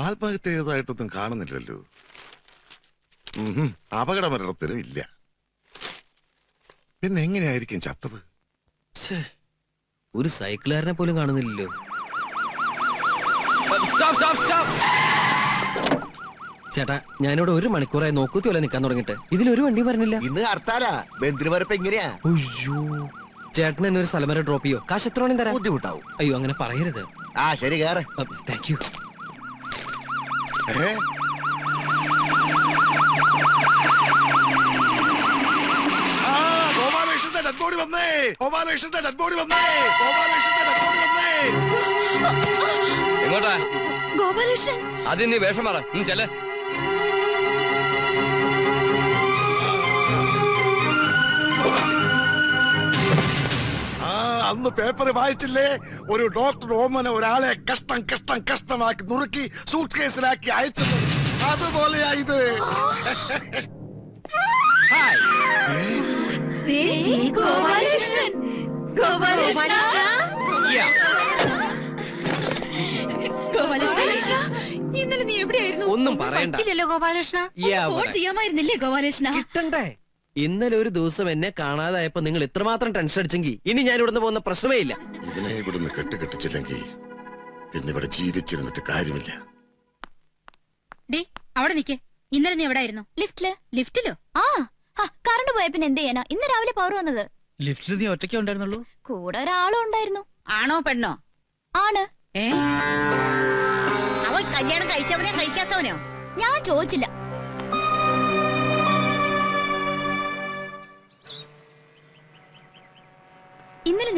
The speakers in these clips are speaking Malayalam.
ആത്മഹത്യ ചെയ്തതായിട്ടൊന്നും കാണുന്നില്ലല്ലോ. അപകടമരണത്തിനും ഇല്ല പിന്നെ എങ്ങനെയായിരിക്കും ചത്തത്? ഒരു സൈക്കിളുകാരനെ പോലും കാണുന്നില്ലല്ലോ. സ്റ്റോപ്പ് സ്റ്റോപ്പ് സ്റ്റോപ്പ് ചേട്ടാ ഞാനിവിടെ ഒരു മണിക്കൂറായി നോക്കൂത്തി വല്ല നിൽക്കാൻ തുടങ്ങിട്ട് ഇതിലൊരു വണ്ടി പറഞ്ഞില്ല ഇന്ന് ഹർത്താലാ. എങ്ങനെയാ? അയ്യോ. ചേട്ടൻ എന്നെ ഒരു സ്ഥലം വരെ ഡ്രോപ്പ് ചെയ്യോ? കാശ് എത്ര വേണം തരാം. ബുദ്ധിമുട്ടാവും. അയ്യോ അങ്ങനെ പറയരുത്. ആ ശരി കേറ്. താങ്ക് യു ഗോപാലകൃഷ്ണന്റെ ഡെഡ് ബോഡി വന്നേ. ഗോപാലകൃഷ്ണന്റെ ഡെഡ് ബോഡി വന്നേ. ഗോപാലകൃഷ്ണന്റെ ഡെഡ് ബോഡി വന്നേ. എങ്ങോട്ടാ? ഗോപാലകൃഷ്ണൻ. ആദ്യം നീ വേഷം മാറ ചെല്ലേ. അന്ന് പേപ്പർ വായിച്ചില്ലേ? ഒരു ഡോക്ടർ ഓമന ഒരാളെ കഷ്ടം കഷ്ടം കഷ്ടമാക്കി നുറുക്കി സൂട്ട് കേസിലാക്കി അയച്ചത്. അതുപോലെയാ ഇത്. ഗോപാലകൃഷ്ണൻ. ഇന്നലെ നീ എവിടെയായിരുന്നു? ഒന്നും പറയണ്ടല്ലോ പറ്റില്ലല്ലോ ഗോപാലകൃഷ്ണ. ഫോൺ. ചെയ്യാമായിരുന്നില്ലേ ഗോപാലകൃഷ്ണ? കിട്ടണ്ടേ? ഇന്നലെ ഒരു ദിവസം എന്നെ കാണാതായപ്പോ നിങ്ങൾ ഇത്രമാത്രം ടെൻഷൻ അടിച്ചെങ്കിൽ ഇനി ഞാൻ ഇവിടുന്ന് പോകുന്ന പ്രശ്നമേ ഇല്ല. ഇവനെ ഇവിടുന്ന് കെട്ടുകെട്ടിച്ചില്ലെങ്കിൽ പിന്നെ ഇവിടെ ജീവിച്ചിരുന്നിട്ട് കാര്യമില്ല. ഡേ അവിടെ നിക്ക്. ഇന്നലെ നീ എവിടായിരുന്നു? ലിഫ്റ്റിൽ. ലിഫ്റ്റിലോ? ആ ആ, കറണ്ട് പോയ പിന്നെ എന്ത് ചെയ്യാനാ? ഇന്ന് രാവിലെ പവർ വന്നത്. ലിഫ്റ്റിൽ നീ ഒറ്റയ്ക്കേ ഉണ്ടായിരുന്നുള്ളൂ? കൂടെ ഒരാളും ഉണ്ടായിരുന്നു. ആണോ പെണ്ണോ? ആണ്. ഏ? അവൻ കല്യാണം കഴിച്ചവനെ കഴിക്കാത്തവനോ ഞാൻ ചോദിച്ചില്ല.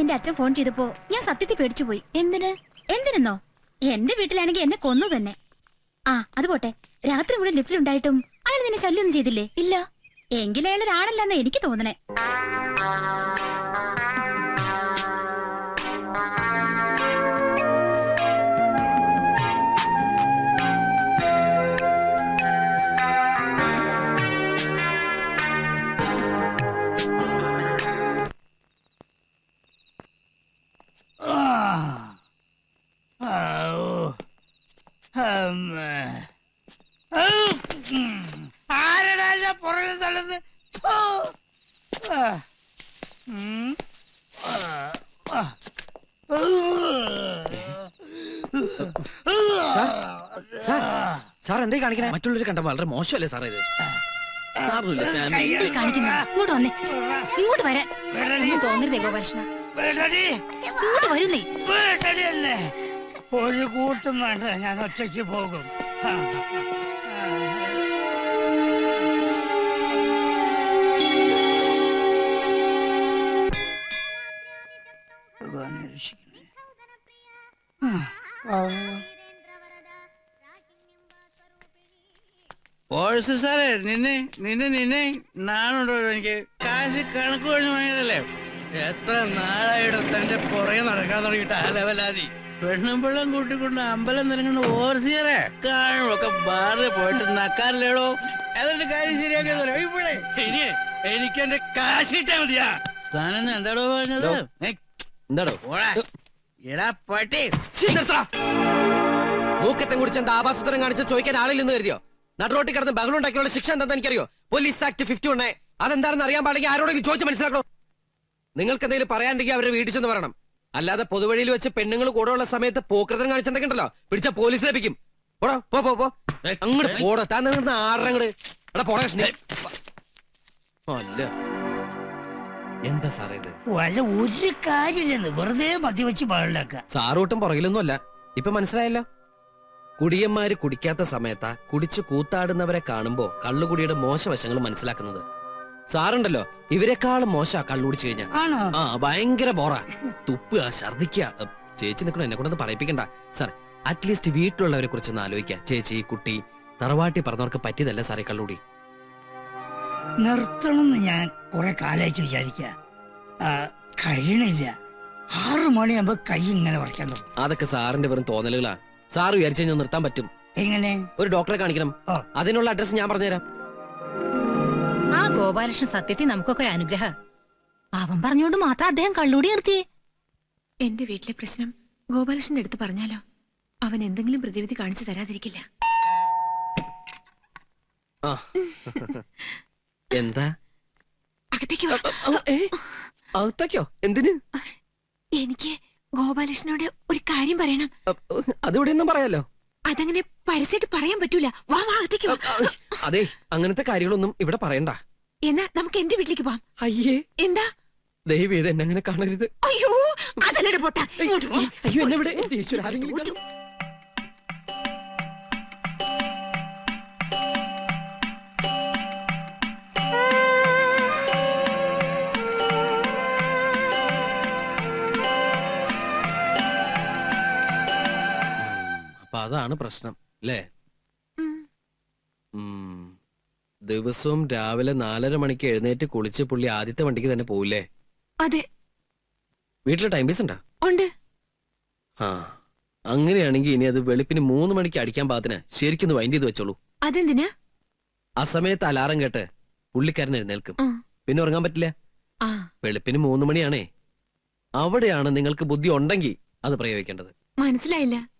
നിന്റെ അച്ഛൻ ഫോൺ ചെയ്തപ്പോ ഞാൻ സത്യത്തിൽ പേടിച്ചു പോയി. എന്തിന്? എന്തിനെന്നോ? എന്റെ വീട്ടിലാണെങ്കിൽ എന്നെ കൊന്നു തന്നെ. ആ അത് പോട്ടെ. രാത്രി മുഴുവൻ ലിഫ്റ്റിലുണ്ടായിട്ടും അയാൾ നിന്നെ ശല്യമൊന്നും ചെയ്തില്ലേ? ഇല്ല. എങ്കിലും അയാൾ ഒരാളല്ലെന്ന് എനിക്ക് തോന്നണേ. ആരടല്ല തള്ളുന്നത്. സാർ സാർ എന്തേ കാണിക്കണേ മറ്റുള്ളവർ കണ്ട വളരെ മോശമല്ലേ സാറേ ഇത്? സാറില്ല ഫാമിലി എന്തിനാ ഇങ്ങോട്ട് വന്നേ. ഇങ്ങോട്ട് വരാൻ. വിടടി. ഒന്നും തോന്നരുതേ ഗോപാലകൃഷ്ണ. വിടടി. ഇങ്ങോട്ട് വരുന്നേ. ഒരു കൂട്ടം വേണ്ട ഞാൻ ഒറ്റയ്ക്ക് പോകും. രക്ഷിക്കണേ. പോഴ്സ് സാറേ നിന്നെ നിന്നെ നിന്നെ നാണുണ്ടോ എനിക്ക്? കാശ് കണക്ക് കഴിഞ്ഞ് വാങ്ങിയതല്ലേ? എത്ര നാളായിട്ട് തന്റെ പുറകെ നടക്കാൻ തുടങ്ങിയിട്ട് അലവലാതി ലെവലാതി. പെണ്ണും പിള്ളം കൂട്ടിക്കൊണ്ട് അമ്പലം നിറങ്ങുന്ന ഓർസിയറെ കാണുമൊക്കെ ബാറിൽ പോയിട്ട് നക്കാറില്ലേടോ? അതിന്റെ കാര്യം ശരിയാക്കിയത് ഇവിടെ. ഇനി എനിക്ക് എന്റെ കാശിട്ടാ മതിയാ. താനെന്ന് എന്താടോ പറഞ്ഞത്? എന്താടോ. എടാ പട്ടി. ഛീ, നിർത്തടാ. മൂക്കറ്റം കുടിച്ച് എന്താ ആഭാസത്തരം കാണിച്ച് ചോദിക്കാൻ ആളില്ലെന്ന് കരുതിയോ? നടുറോട്ടി കിടന്ന് ബഹളം ഉണ്ടാക്കിയുള്ള ശിക്ഷ എന്താണെന്ന് എനിക്കറിയോ? പോലീസ് ആക്ട് ഫിഫ്റ്റി ഉണ്ടേ അതെന്താണെന്ന് അറിയാൻ പാടില്ലെങ്കിൽ ആരോടെങ്കിലും ചോദിച്ച് മനസ്സിലാക്കണോ? നിങ്ങൾക്ക് എന്തെങ്കിലും പറയാണ്ടെങ്കിൽ അവരെ വീട്ടിൽ ചെന്ന് പറയണം. അല്ലാതെ പൊതുവഴിയിൽ വെച്ച് പെണ്ണുങ്ങൾ കൂടെ ഉള്ള സമയത്ത് പോക്കൃതം കാണിച്ചിട്ടുണ്ടല്ലോ പിടിച്ച പോലീസ് ലഭിക്കും. പോടോ പോ പോ പോ. അങ്ങോട്ട് പോടോ. താൻ ആറങ്ങട് എടാ പോടാ കൃഷ്ണ. അല്ല. എന്താ സാറേ ഇത്? വല്ല ഒരു കാര്യമില്ലെന്ന്. വെറുതെ മദ്യവെച്ച് പാടില്ലാക്ക സാറൂട്ടും പുറകിലൊന്നും അല്ല ഇപ്പൊ മനസ്സിലായല്ലോ? കുടിയന്മാര് കുടിക്കാത്ത സമയത്താ കുടിച്ച് കൂത്താടുന്നവരെ കാണുമ്പോ കള്ളുകുടിയുടെ മോശവശങ്ങൾ മനസ്സിലാക്കുന്നത്. സാറുണ്ടല്ലോ ഇവരെക്കാളും മോശ കള്ളുടിച്ചു കഴിഞ്ഞാ. ആണോ? ആ ഭയങ്കര ബോറ. തുപ്പുക ഛർദിക്കുക ചേച്ചി നിൽക്കണം? എന്നെ കൊണ്ടൊന്ന് പറയിപ്പിക്കണ്ട. സാർ അറ്റ്ലീസ്റ്റ് വീട്ടിലുള്ളവരെ കുറിച്ചൊന്ന് ആലോചിക്കുക ചേച്ചി കുട്ടി തറവാട്ടി പറഞ്ഞവർക്ക് പറ്റിയതല്ല സാറേ കള്ളുടി നിർത്തണമെന്ന് ഞാൻ കുറെ കാലായിട്ട് വിചാരിക്ക. കഴിയണില്ല. ആറു മണിയാകുമ്പോ കൈ ഇങ്ങനെ വറക്കാൻ തുടങ്ങും. അതൊക്കെ സാറിന്റെ വെറും തോന്നലുകളാ. സാർ വിചാരിച്ചു ഞാൻ നിർത്താൻ പറ്റും. എങ്ങനെ? ഒരു ഡോക്ടറെ കാണിക്കണം. അതിനുള്ള അഡ്രസ് ഞാൻ പറഞ്ഞുതരാം. ആ ഗോപാലകൃഷ്ണൻ സത്യത്തിൽ നമുക്കൊക്കെ ഒരു അനുഗ്രഹ. അവൻ പറഞ്ഞോണ്ട് മാത്രം അദ്ദേഹം കള്ളൂടി നിർത്തിയേ. എന്റെ വീട്ടിലെ പ്രശ്നം ഗോപാലകൃഷ്ണന്റെ അടുത്ത് പറഞ്ഞാലോ? അവൻ എന്തെങ്കിലും പ്രതിവിധി കാണിച്ചു തരാതിരിക്കില്ല. ആ. എന്താ? അകത്തേക്ക് വാ. അകത്തേക്കോ? എന്തിന്? എനിക്ക് ഗോപാലകൃഷ്ണനോട് ഒരു കാര്യം പറയണം. അതിവിടെ ഒന്നും പറയാലോ? അതങ്ങനെ പരസ്യമായിട്ട് പറയാൻ പറ്റൂല. വാ വാ അകത്തേക്ക് വാ. അതെ അങ്ങനത്തെ കാര്യങ്ങളൊന്നും ഇവിടെ പറയണ്ട. എന്നാ നമുക്ക് എന്റെ വീട്ടിലേക്ക് പോവാം. അയ്യേ. എന്താ? ദൈവം ഇത് എന്നെ അങ്ങനെ കാണരുത്. അയ്യോ അതല്ലേ പൊട്ട. ഇങ്ങോട്ട്. അയ്യോ എന്നെ ഇവിടെ ഈശ്വരാ, ആരെങ്കിലും കാണും. അതാണ് പ്രശ്നം അല്ലേ. ദിവസവും രാവിലെ നാലര മണിക്ക് എഴുന്നേറ്റ് കുളിച്ച് പുള്ളി ആദ്യത്തെ വണ്ടിക്ക് തന്നെ പോവില്ലേ? അതെ. വീട്ടിൽ ടൈം പീസ് ഉണ്ടോ? ഉണ്ട്. ആ. അങ്ങനെയാണെങ്കിൽ ഇനി അത് വെളുപ്പിന് മൂന്ന് മണിക്ക് അടിക്കാൻ പാകത്തിന് ശരിക്കും വൈൻഡ് ചെയ്ത് വെച്ചോളൂ. അതെന്തിനാ? ആ സമയത്ത് അലാറം കേട്ട് പുള്ളിക്കാരൻ എഴുന്നേൽക്കും. പിന്നെ ഉറങ്ങാൻ പറ്റില്ല? വെളുപ്പിന് മൂന്ന് മണിയാണേ. അവിടെയാണ് നിങ്ങൾക്ക് ബുദ്ധി ഉണ്ടെങ്കിൽ അത് പ്രയോഗിക്കേണ്ടത്. മനസ്സിലായില്ല.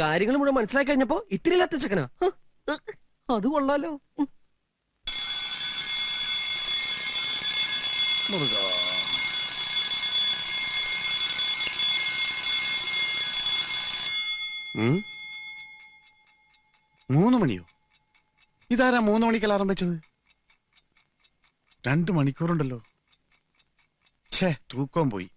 കാര്യങ്ങൾ മുഴുവൻ മനസ്സിലാക്കി കഴിഞ്ഞപ്പോ ഇത്തിരി ഇല്ലാത്ത ചെക്കനാ അത് കൊള്ളാലോ. മൂന്ന് മണിയോ? ഇതാരാ മൂന്ന് മണിക്ക് അലാറം വെച്ചത്? രണ്ട് മണിക്കൂറുണ്ടല്ലോ. ഛേ തൂക്കം പോയി.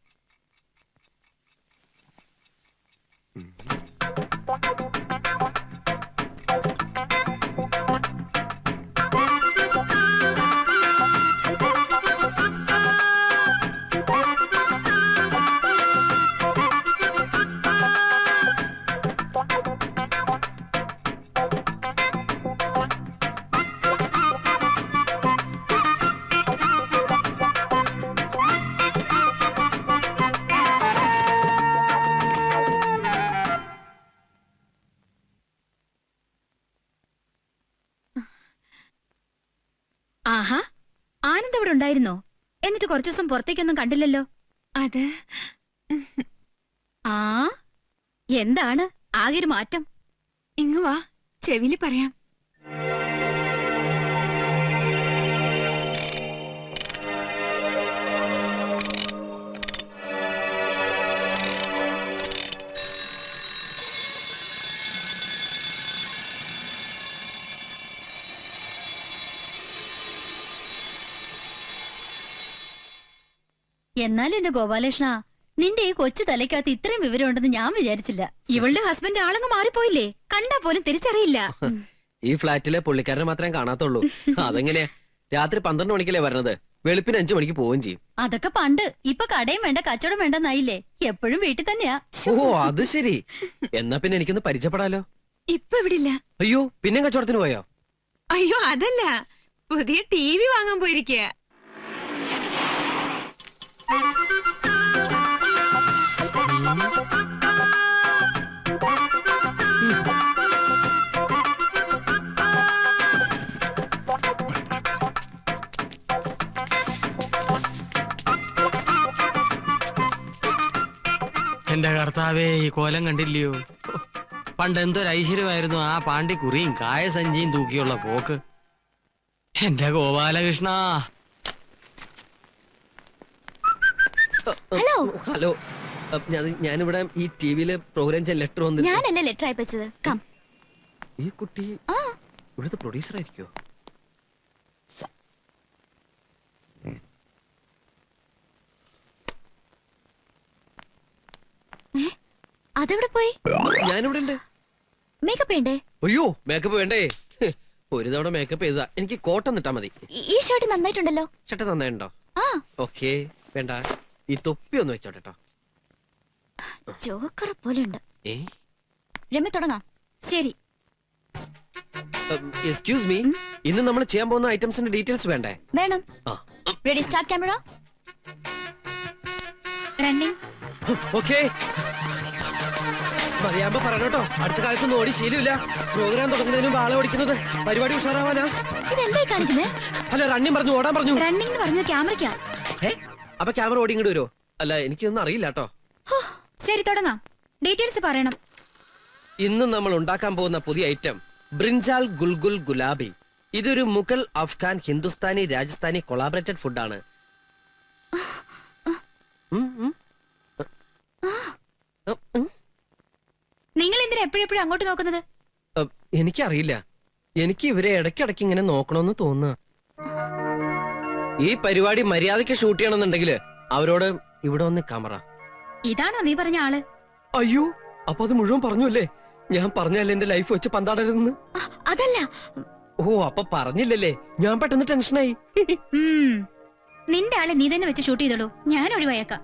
ഉണ്ടായിരുന്നോ എന്നിട്ട് കുറച്ചു ദിവസം പുറത്തേക്കൊന്നും കണ്ടില്ലല്ലോ. അത് ആ? എന്താണ്? ആകെ ഒരു മാറ്റം. ഇങ്ങ് വാ. ചെവിയിൽ പറയാം. എന്നാലും എന്റെ ഗോപാലകൃഷ്ണ നിന്റെ ഈ കൊച്ചു തലയ്ക്കകത്ത് ഇത്രയും വിവരമുണ്ടെന്ന് ഞാൻ വിചാരിച്ചില്ല. ഇവളുടെ ഹസ്ബൻഡ് ആളങ്ങ് മാറിപ്പോയില്ലേ? കണ്ടാ പോലും തിരിച്ചറിയില്ല. ഈ ഫ്ലാറ്റിലെ പുള്ളിക്കാരനെ മാത്രമേ കാണാത്തുള്ളൂ. അതെങ്ങനെയാ? രാത്രി പന്ത്രണ്ട് മണിക്കല്ലേ വരണത്? വെളുപ്പിന് അഞ്ചു മണിക്ക് പോവുകയും ചെയ്യും. അതൊക്കെ പണ്ട്. ഇപ്പൊ കടയും വേണ്ട കച്ചവടം വേണ്ടെന്നായില്ലേ? എപ്പോഴും വീട്ടിൽ തന്നെയാ. ഓ അത് ശരി. എന്നാ പിന്നെ എനിക്കൊന്ന് പരിചയപ്പെടാലോ? ഇപ്പൊ ഇവിടില്ല അയ്യോ പിന്നെ കച്ചവടത്തിന് പോയോ? അയ്യോ അതല്ല. പുതിയ ടി വി വാങ്ങാൻ പോയിരിക്കുക എന്റെ കർത്താവേ ഈ കോലം കണ്ടില്ലയോ? പണ്ട് എന്തൊരു ഐശ്വര്യമായിരുന്നു ആ പാണ്ടി കുറിയും കായസഞ്ചിയും തൂക്കിയുള്ള പോക്ക്. എന്റെ ഗോപാലകൃഷ്ണ ഹലോ. ഹലോ ഞാനിവിടെ ഈ ടി ടിവിയിലെ പ്രോഗ്രാം ചെയ്യാൻ ലെറ്റർ വന്നു ഞാനല്ലേ ലെറ്റർ അയപ്പിച്ചത്? കം ഈ കുട്ടി ഇവിടുത്തെ പ്രൊഡ്യൂസർ ആയിരിക്കോ? അതെവിടെ പോയി? ഞാനിവിടെ ഉണ്ട്. മേക്കപ്പ് വേണ്ടേ അയ്യോ മേക്കപ്പ് വേണ്ടേ? ഒരു തവണ മേക്കപ്പ് ചെയ്താ എനിക്ക് കോട്ടം നിട്ടാ മതി. ഈ- ഈ ഷർട്ട് നന്നായിട്ടുണ്ടല്ലോ. ഷർട്ട് നന്നായിട്ടുണ്ടോ? ആ. ഓക്കേ വേണ്ട. ഈ തൊപ്പി ഒന്ന് വെച്ചോട്ടെ ട്ടോ. ജോക്കർ പോലെയുണ്ട് രമ്യ തുടങ്ങാം. ശരി. എക്സ്ക്യൂസ് മീ ഇന്ന് നമ്മൾ ചെയ്യാൻ പോകുന്ന ഐറ്റംസിന്റെ ഡീറ്റെയിൽസ് വേണ്ടേ? വേണം. Ready start camera running okay മതിയാകുമ്പോ പറയണോട്ടോ. അടുത്ത കാലത്തൊന്നും ഓടി ശീലമില്ല. പ്രോഗ്രാം തുടങ്ങുന്നതിന് മുമ്പ് ആളെ ഓടിക്കുന്നത് പരിപാടി ഉഷാറാവാനാ. ഇതെന്തായി കാണിക്കുന്നത് അല്ല റണ്ണിങ് പറഞ്ഞു ഓടാൻ പറഞ്ഞു. റണ്ണിങ് പറഞ്ഞു ക്യാമറയ്ക്കാ. അപ്പൊ ക്യാമറ ഓടി ഇങ്ങോട്ട് വരുമോ അല്ല എനിക്കൊന്നും അറിയില്ല കേട്ടോ. ശരി തുടങ്ങാം. ഡീറ്റെയിൽസ് പറയണം. ഇന്ന് നമ്മൾ ഉണ്ടാക്കാൻ പോകുന്ന പുതിയ ഐറ്റം ബ്രിഞ്ചാൽ ഗുൽഗുൽ ഗുലാബി. ഇതൊരു മുഗൾ അഫ്ഗാൻ ഹിന്ദുസ്ഥാനി രാജസ്ഥാനി കൊളാബറേറ്റഡ് ഫുഡാണ്. നിങ്ങൾ എന്തിനാ എപ്പോഴെപ്പോഴും അങ്ങോട്ട് നോക്കുന്നത്? എനിക്കറിയില്ല. എനിക്ക് ഇവരെ ഇടയ്ക്കിടയ്ക്ക് ഇങ്ങനെ നോക്കണമെന്ന് തോന്നുക. ഈ പരിപാടി മര്യാദയ്ക്ക് ഷൂട്ട് ചെയ്യണമെന്നുണ്ടെങ്കിൽ അവരോട് ഇവിടെ വന്ന് ക്യാമറ ഇതാണോ നീ പറഞ്ഞ ആൾ? അയ്യോ അപ്പൊ അത് മുഴുവൻ പറഞ്ഞു അല്ലേ? ഞാൻ പറഞ്ഞല്ലേ എന്റെ ലൈഫ് വെച്ച് പന്താടരുതെന്ന്? അതല്ല. ഓ അപ്പൊ പറഞ്ഞില്ലല്ലേ? ഞാൻ പെട്ടെന്ന് ടെൻഷനായി നിന്റെ ആളെ നീ തന്നെ വെച്ച് ഷൂട്ട് ചെയ്തോളൂ. ഞാൻ ഒഴിവായേക്കാം.